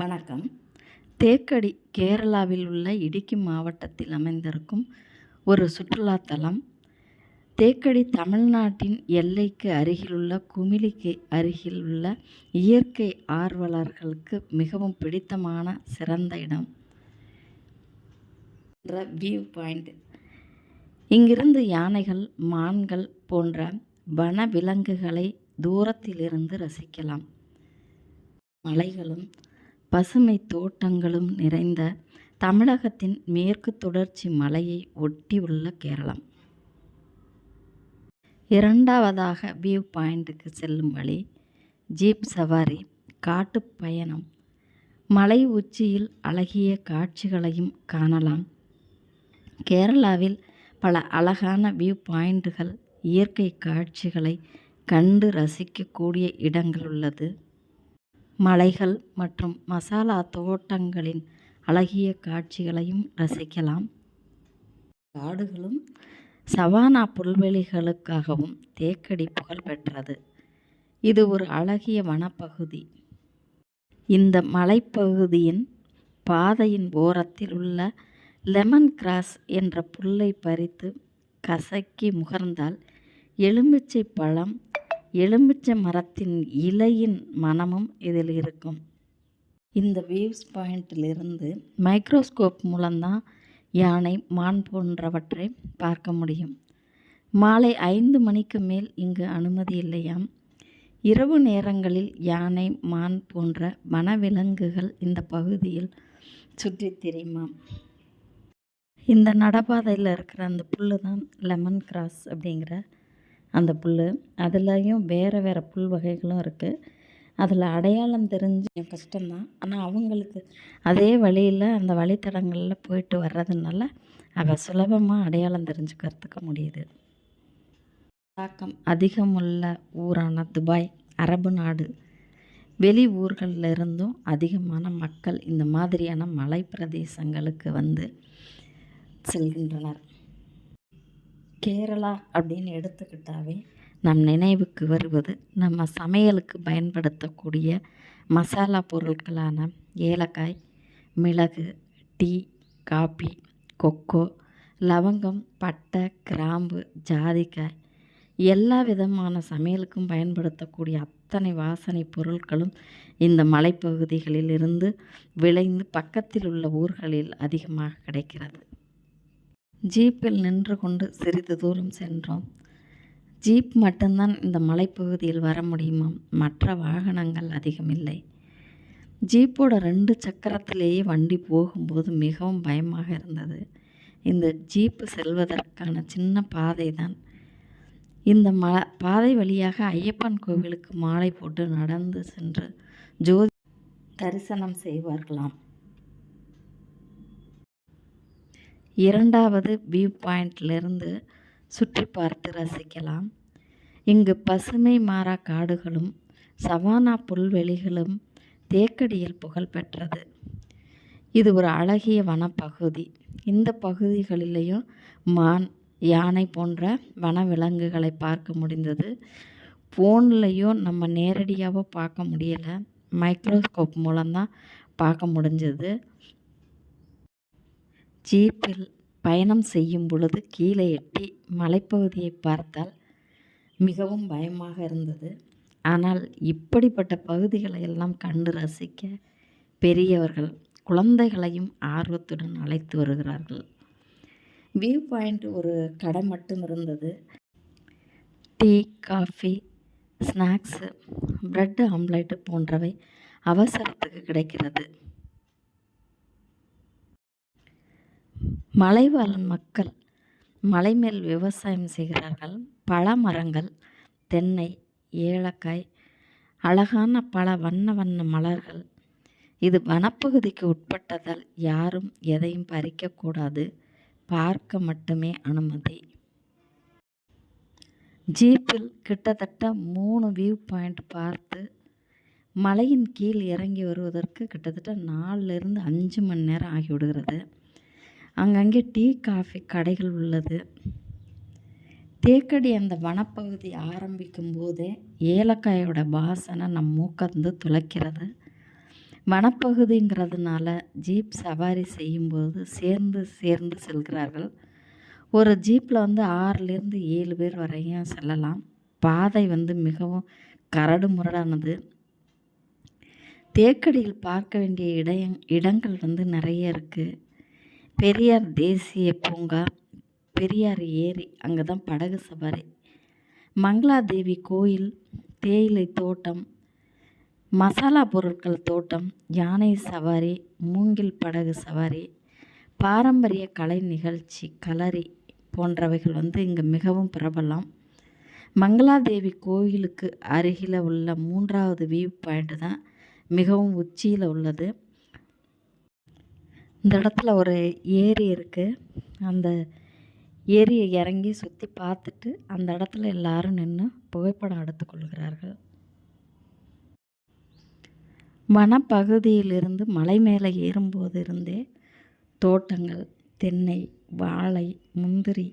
வணக்கம். தேக்கடி கேரளாவில் உள்ள இடுக்கி மாவட்டத்தில் அமைந்திருக்கும் ஒரு சுற்றுலாத்தலம் தேக்கடி தமிழ்நாட்டின் எல்லைக்கு அருகிலுள்ள குமிளிக்கு அருகில் உள்ள இயற்கை ஆர்வலர்களுக்கு மிகவும் பிடித்தமான சிறந்த இடம் என்ற வியூ பாயிண்ட் இங்கிருந்து யானைகள் மான்கள் போன்ற வன விலங்குகளை தூரத்திலிருந்து ரசிக்கலாம். மலைகளும் பசுமை தோட்டங்களும் நிறைந்த தமிழகத்தின் மேற்கு தொடர்ச்சி மலையை ஒட்டியுள்ள கேரளம். இரண்டாவதாக வியூ பாயிண்ட்டுக்கு செல்லும் வழி ஜீப் சவாரி காட்டு பயணம். மலை உச்சியில் அழகிய காட்சிகளையும் காணலாம். கேரளாவில் பல அழகான வியூ பாயிண்ட்டுகள் இயற்கை காட்சிகளை கண்டு ரசிக்கக்கூடிய இடங்கள் உள்ளது. மலைகள் மற்றும் மசாலா தோட்டங்களின் அழகிய காட்சிகளையும் ரசிக்கலாம். காடுகளும் சவானா புல்வெளிகளுக்காகவும் தேக்கடி புகழ் பெற்றது. இது ஒரு அழகிய வனப்பகுதி. இந்த மலைப்பகுதியின் பாதையின் ஓரத்தில் உள்ள லெமன் கிராஸ் என்ற புல்லை பறித்து கசக்கி முகர்ந்தால் எலுமிச்சை பழம் எலுமிச்சை மரத்தின் இலையின் மனமும் இதில் இருக்கும். இந்த வியூஸ் பாயிண்டிலிருந்து மைக்ரோஸ்கோப் மூலம்தான் யானை மான் போன்றவற்றை பார்க்க முடியும். மாலை ஐந்து மணிக்கு மேல் இங்கு அனுமதி இல்லையாம். இரவு நேரங்களில் யானை மான் போன்ற வனவிலங்குகள் இந்த பகுதியில் சுற்றித் திரியுமாம். இந்த நடப்பாதையில் இருக்கிற அந்த புல்லு தான் லெமன் கிராஸ் அப்படிங்கிற அந்த புல் அதுலேயும் வேறு வேறு புல் வகைகளும் இருக்குது அதில் அடையாளம் தெரிஞ்சு கஷ்டம்தான். ஆனால் அவங்களுக்கு அதே வழியில் அந்த வழித்தடங்களில் போயிட்டு வர்றதுனால அவள் சுலபமாக அடையாளம் தெரிஞ்சுக்கிறதுக்கு முடியுது. தாக்கம் அதிகமுள்ள ஊரான துபாய் அரபு நாடு. வெளி ஊர்களில் இருந்தும் அதிகமான மக்கள் இந்த மாதிரியான மலை பிரதேசங்களுக்கு வந்து செல்கின்றனர். கேரளா அப்படின்னு எடுத்துக்கிட்டாவே நம் நினைவுக்கு வருவது நம்ம சமையலுக்கு பயன்படுத்தக்கூடிய மசாலா பொருட்களான ஏலக்காய் மிளகு டீ காபி கொக்கோ லவங்கம் பட்டை கிராம்பு ஜாதிக்காய் எல்லா விதமான சமையலுக்கும் பயன்படுத்தக்கூடிய அத்தனை வாசனை பொருட்களும் இந்த மலைப்பகுதிகளில் இருந்து விளைந்து பக்கத்தில் உள்ள ஊர்களில் அதிகமாக கிடைக்கிறது. ஜீப்பில் நின்று கொண்டு சிறிது தூரம் சென்றோம். ஜீப் மட்டும்தான் இந்த மலைப்பகுதியில் வர முடியுமா? மற்ற வாகனங்கள் அதிகம் இல்லை ஜீப்போட ரெண்டு சக்கரத்திலேயே வண்டி போகும்போது மிகவும் பயமாக இருந்தது. இந்த ஜீப்பு செல்வதற்கான சின்ன பாதை தான் இந்த ம பாதை வழியாக ஐயப்பன் கோவிலுக்கு மாலை போட்டு நடந்து சென்று ஜோதி தரிசனம் செய்வார்களாம். இரண்டாவது வியூ பாயிண்ட்லேருந்து சுற்றி பார்த்து ரசிக்கலாம். இங்கு பசுமை மாறா காடுகளும் சவானா புல்வெளிகளும் தேக்கடியில் புகழ் பெற்றது. இது ஒரு அழகிய வனப்பகுதி. இந்த பகுதிகளிலேயும் மான் யானை போன்ற வனவிலங்குகளை பார்க்க முடிந்தது. ஃபோன்லேயும் நம்ம நேரடியாக பார்க்க முடியலை. மைக்ரோஸ்கோப் மூலம்தான் பார்க்க முடிஞ்சது. ஜீப்பில் பயணம் செய்யும் பொழுது கீழே எட்டி மலைப்பகுதியை பார்த்தால் மிகவும் பயமாக இருந்தது. ஆனால் இப்படிப்பட்ட பகுதிகளை எல்லாம் கண்டு ரசிக்க பெரியவர்கள் குழந்தைகளையும் ஆர்வத்துடன் அழைத்து வருகிறார்கள். வியூ பாயிண்ட் ஒரு கடை மட்டும் இருந்தது. Tea coffee snacks bread omelette போன்றவை அவசரத்துக்கு கிடைக்கிறது. மலைவாழ் மக்கள் மலை மேல் விவசாயம் செய்கிறார்கள். பல மரங்கள் தென்னை ஏலக்காய் அழகான பல வண்ண வண்ண மலர்கள். இது வனப்பகுதிக்கு உட்பட்டதால் யாரும் எதையும் பறிக்கக்கூடாது பார்க்க மட்டுமே அனுமதி. ஜீப்பில் கிட்டத்தட்ட மூணு வியூ பாயிண்ட் பார்த்து மலையின் கீழ் இறங்கி வருவதற்கு கிட்டத்தட்ட நாலுலேருந்து அஞ்சு மணி நேரம் ஆகிவிடுகிறது. அங்கங்கே டீ காஃபி கடைகள் உள்ளது. தேக்கடி அந்த வனப்பகுதி ஆரம்பிக்கும் போதே ஏலக்காயோட வாசனை நம் மூக்கந்து துளைக்கிறது. வனப்பகுதிங்கிறதுனால ஜீப் சவாரி செய்யும்போது சேர்ந்து சேர்ந்து செல்கிறார்கள். ஒரு ஜீப்பில் வந்து ஆறுலேருந்து ஏழு பேர் வரையும் செல்லலாம். பாதை வந்து மிகவும் கரடு முரடானது. தேக்கடியில் பார்க்க வேண்டிய இடங் இடங்கள் வந்து நிறைய இருக்குது பெரியார் தேசிய பூங்கா பெரியார் ஏரி அங்கே தான் படகு சவாரி. மங்களாதேவி கோயில் தேயிலை தோட்டம் மசாலா பொருட்கள் தோட்டம் யானை சவாரி மூங்கில் படகு சவாரி பாரம்பரிய கலை நிகழ்ச்சி களரி போன்றவைகள் வந்து இங்கே மிகவும் பிரபலம். மங்களாதேவி கோயிலுக்கு அருகில் உள்ள மூன்றாவது வியூ பாயிண்ட் தான் மிகவும் உச்சியில் உள்ளது. இந்த இடத்துல ஒரு ஏரி இருக்குது அந்த ஏரியை இறங்கி சுற்றி பார்த்துட்டு அந்த இடத்துல எல்லாரும் நின்று புகைப்படம் எடுத்துக்கொள்கிறார்கள் வனப்பகுதியிலிருந்து மலை மேலே ஏறும்போது இருந்தே தோட்டங்கள் தென்னை வாழை முந்திரி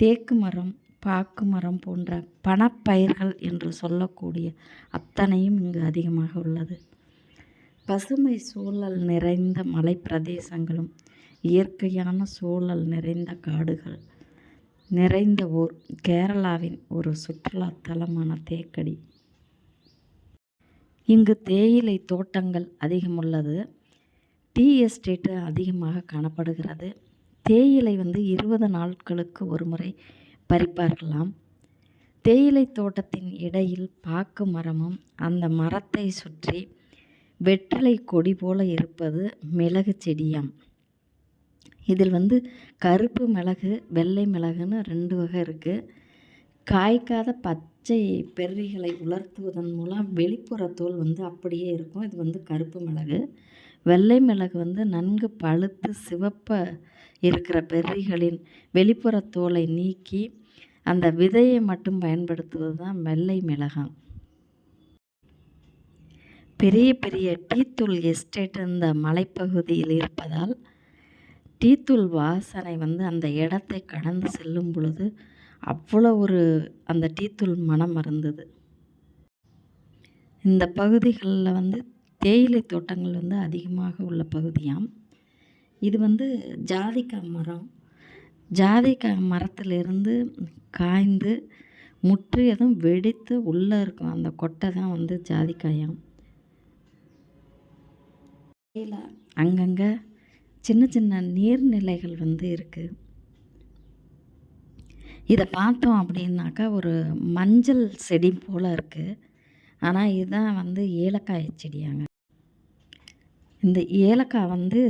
தேக்கு மரம் பாக்கு மரம் போன்ற பணப்பயிர்கள் என்று சொல்லக்கூடிய அத்தனையும் இங்கு அதிகமாக உள்ளது. பசுமை சூழல் நிறைந்த மலை பிரதேசங்களும் இயற்கையான சூழல் நிறைந்த காடுகள். நிறைந்த ஊர் கேரளாவின் ஒரு சுற்றுலா தலமான தேக்கடி. இங்கு தேயிலை தோட்டங்கள் அதிகமுள்ளது. டீ எஸ்டேட்டு அதிகமாக காணப்படுகிறது. தேயிலை வந்து இருபது நாட்களுக்கு ஒரு முறை பறிப்பார்களாம். தேயிலை தோட்டத்தின் இடையில் பாக்கு மரமும் அந்த மரத்தை சுற்றி வெற்றிலை கொடி போல இருப்பது மிளகு செடியாம். இதில் வந்து கருப்பு மிளகு வெள்ளை மிளகுன்னு ரெண்டு வகை இருக்குது காய்க்காத பச்சை பெர்ரிகளை உலர்த்துவதன் மூலம் வெளிப்புற தோல் வந்து அப்படியே இருக்கும். இது வந்து கருப்பு மிளகு. வெள்ளை மிளகு வந்து நன்கு பழுத்து சிவப்ப இருக்கிற பெர்ரிகளின் வெளிப்புற தோலை நீக்கி அந்த விதையை மட்டும் பயன்படுத்துவது தான் வெள்ளை மிளகாம். பெரிய பெரிய டீத்தூள் எஸ்டேட் இந்த மலைப்பகுதியில் இருப்பதால் டீத்தூள் வாசனை வந்து அந்த இடத்தை கடந்து செல்லும் பொழுது அவ்வளோ ஒரு அந்த டீத்தூள் மனம் இருந்தது. இந்த பகுதிகளில் வந்து தேயிலை தோட்டங்கள் வந்து அதிகமாக உள்ள பகுதியாம். இது வந்து ஜாதிக்காய் மரம். ஜாதிக்காய் மரத்திலிருந்து காய்ந்து முற்றியதும் வெடித்து உள்ளே இருக்கும் அந்த கொட்டை தான் வந்து ஜாதிக்காயாம். கீழே அங்கங்கே சின்ன சின்ன நீர்நிலைகள் வந்து இருக்குது இதை பார்த்தோம் அப்படின்னாக்கா ஒரு மஞ்சள் செடி போல் இருக்குது ஆனால் இதுதான் வந்து ஏலக்காய் செடியாங்க. இந்த ஏலக்காய் வந்து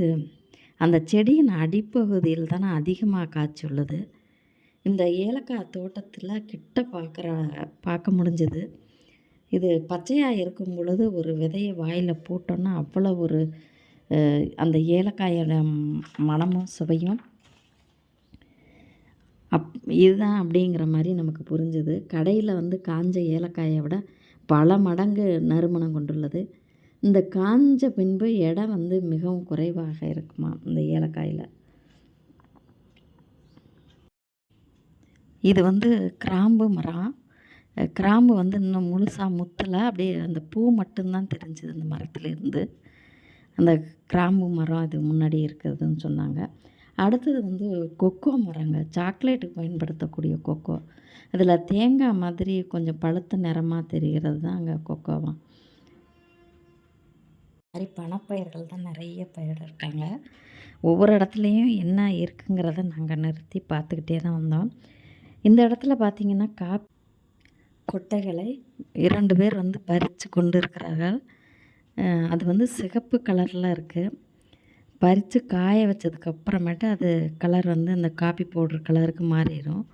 அந்த செடியின் அடிப்பகுதியில் தானே அதிகமாக காய்ச்சுள்ளது. இந்த ஏலக்காய் தோட்டத்தில் கிட்ட பார்க்குற பார்க்க முடிஞ்சது. இது பச்சையாக இருக்கும் பொழுது ஒரு விதையை வாயில் போட்டோன்னா அவ்வளோ ஒரு அந்த ஏலக்காயோட மணமும் சுவையும் அப் இதுதான் அப்படிங்கிற மாதிரி நமக்கு புரிஞ்சுது. கடையில் வந்து காஞ்ச ஏலக்காயை விட பல மடங்கு நறுமணம் கொண்டுள்ளது. இந்த காஞ்ச பின்பு எடை வந்து மிகவும் குறைவாக இருக்குமா இந்த ஏலக்காயில்? இது வந்து கிராம்பு மரம் கிராம்பு வந்து இன்னும் முழுசாக முத்தலை அப்படியே அந்த பூ மட்டும்தான் தெரிஞ்சுது அந்த மரத்துலேருந்து. அந்த கிராம்பு மரம் அது முன்னாடி இருக்கிறதுன்னு சொன்னாங்க. அடுத்தது வந்து கொக்கோ மரங்க. சாக்லேட்டுக்கு பயன்படுத்தக்கூடிய கொக்கோ. அதில் தேங்காய் மாதிரி கொஞ்சம் பழுத்த நிறமாக தெரிகிறது தான் அங்கே கொக்கோவாம் மாதிரி பணப்பயிர்கள் தான் நிறைய பயிரிருக்காங்க ஒவ்வொரு இடத்துலையும் என்ன இருக்குங்கிறத நாங்கள் நிறுத்தி பார்த்துக்கிட்டே தான் வந்தோம். இந்த இடத்துல பார்த்திங்கன்னா காப் கொட்டைகளை இரண்டு பேர் வந்து பறித்து கொண்டு இருக்கிறார்கள் அது வந்து சிகப்பு கலரில் இருக்குது பறித்து காய வச்சதுக்கப்புறமேட்டு அது கலர் வந்து அந்த காப்பி பவுடர் கலருக்கு மாறிடும்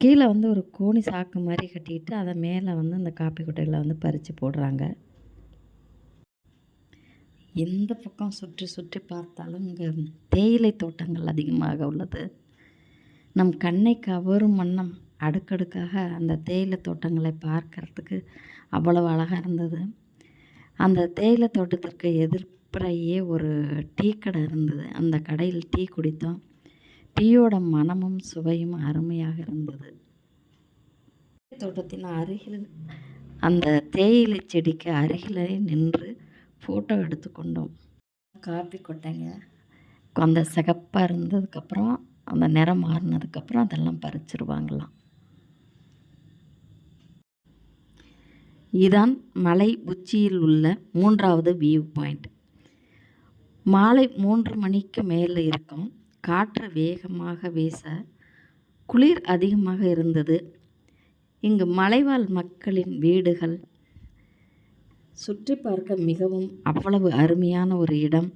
கீழே வந்து ஒரு கோணி சாக்கு மாதிரி கட்டிட்டு அதை மேலே வந்து அந்த காப்பி கொட்டைகளை வந்து பறித்து போடுறாங்க. எந்த பக்கம் சுற்றி சுற்றி பார்த்தாலும் இங்கே தேயிலை தோட்டங்கள் அதிகமாக உள்ளது. நம் கண்ணை கவரும் வண்ணம் அடுக்கடுக்காக அந்த தேயிலை தோட்டங்களை பார்க்கறதுக்கு அவ்வளவு அழகாக இருந்தது. அந்த தேயிலை தோட்டத்திற்கு எதிர்ப்புறையே ஒரு டீ கடை இருந்தது. அந்த கடையில் டீ குடித்தோம் டீயோட மனமும் சுவையும் அருமையாக இருந்தது. தோட்டத்தின் அருகில் அந்த தேயிலை செடிக்கு அருகிலே நின்று ஃபோட்டோ எடுத்துக்கொண்டோம் காப்பி கொட்டைங்க. அந்த சிகப்பாக இருந்ததுக்கப்புறம் அந்த நிறம் மாறினதுக்கப்புறம் அதெல்லாம் பறிச்சிருவாங்களாம். இதான் மலை உச்சியில் உள்ள மூன்றாவது வியூ பாயிண்ட் மாலை மூன்று மணிக்கு மேலே இருக்கும். காற்று வேகமாக வீச குளிர் அதிகமாக இருந்தது. இங்கு மலைவாழ் மக்களின் வீடுகள் சுற்றி பார்க்க மிகவும் அவ்வளவு அருமையான ஒரு இடம்.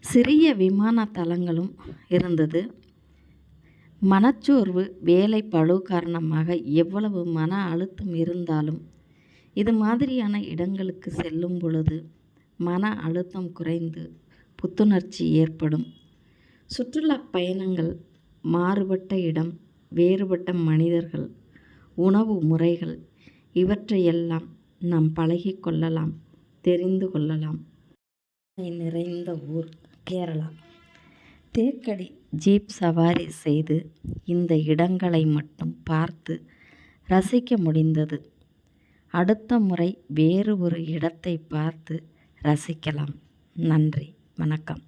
சிறிய விமான தளங்களும் இருந்தது. மனச்சோர்வு வேலை பளு காரணமாக எவ்வளவு மன அழுத்தம் இருந்தாலும் இது மாதிரியான இடங்களுக்கு செல்லும் பொழுது மன அழுத்தம் குறைந்து புத்துணர்ச்சி ஏற்படும். சுற்றுலா பயணங்கள் மாறுபட்ட இடம் வேறுபட்ட மனிதர்கள் உணவு முறைகள் இவற்றையெல்லாம் நாம் பழகி கொள்ளலாம் தெரிந்து கொள்ளலாம். நிறைந்த ஊர் கேரளா. தேக்கடி ஜீப் சவாரி செய்து இந்த இடங்களை மட்டும் பார்த்து ரசிக்க முடிந்தது. அடுத்த முறை வேறு ஒரு இடத்தை பார்த்து ரசிக்கலாம். நன்றி. வணக்கம்.